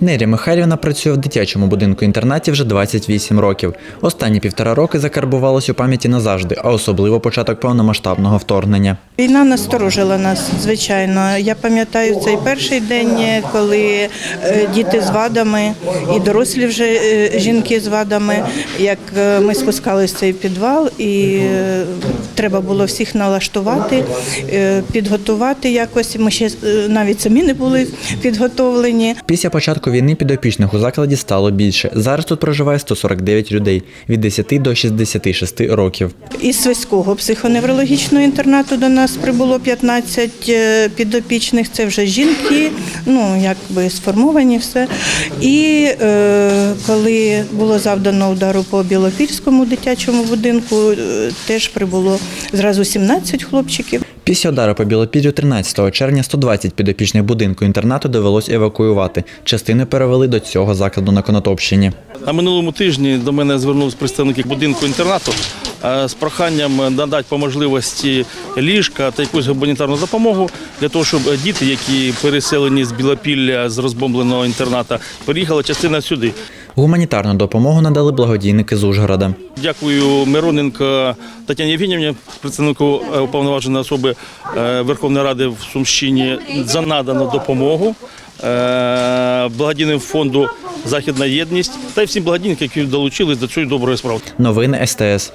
Неря Михайлівна працює в дитячому будинку інтернаті вже 28 років. Останні півтора роки закарбувалась у пам'яті назавжди, а особливо початок повномасштабного вторгнення. Війна насторожила нас, звичайно. Я пам'ятаю цей перший день, коли е, діти з вадами і дорослі вже е, жінки з вадами, як е, ми спускалися в цей підвал, і треба було всіх налаштувати, підготувати якось. Ми ще навіть самі не були підготовлені. Після початку війни підопічних у закладі стало більше. Зараз тут проживає 149 людей від 10 до 66 років. Із Свиського психоневрологічного інтернату до нас прибуло 15 е, підопічних. Це вже жінки, ну якби сформовані все. І е, коли було завдано удару по Білопільському дитячому будинку, е, теж прибуло зразу 17 хлопчиків. Після удару по Білопіллю 13 червня 120 підопічних будинку інтернату довелось евакуювати. Частини перевели до цього закладу на Конотопщині. На минулому тижні до мене звернувся представник будинку інтернату з проханням надати по можливості ліжка та якусь гуманітарну допомогу для того, щоб діти, які переселені з Білопілля з розбомбленого інтерната, переїхала частина сюди. Гуманітарну допомогу надали благодійники з Ужгорода. Дякую Мироненко Тетяні Євгенівні, представнику е, уповноваженої особи е, Верховної Ради в Сумщині за надану допомогу. е, Благодійним фонду Західна єдність та й всім благодійникам, які долучились до цієї доброї справи. Новини СТС.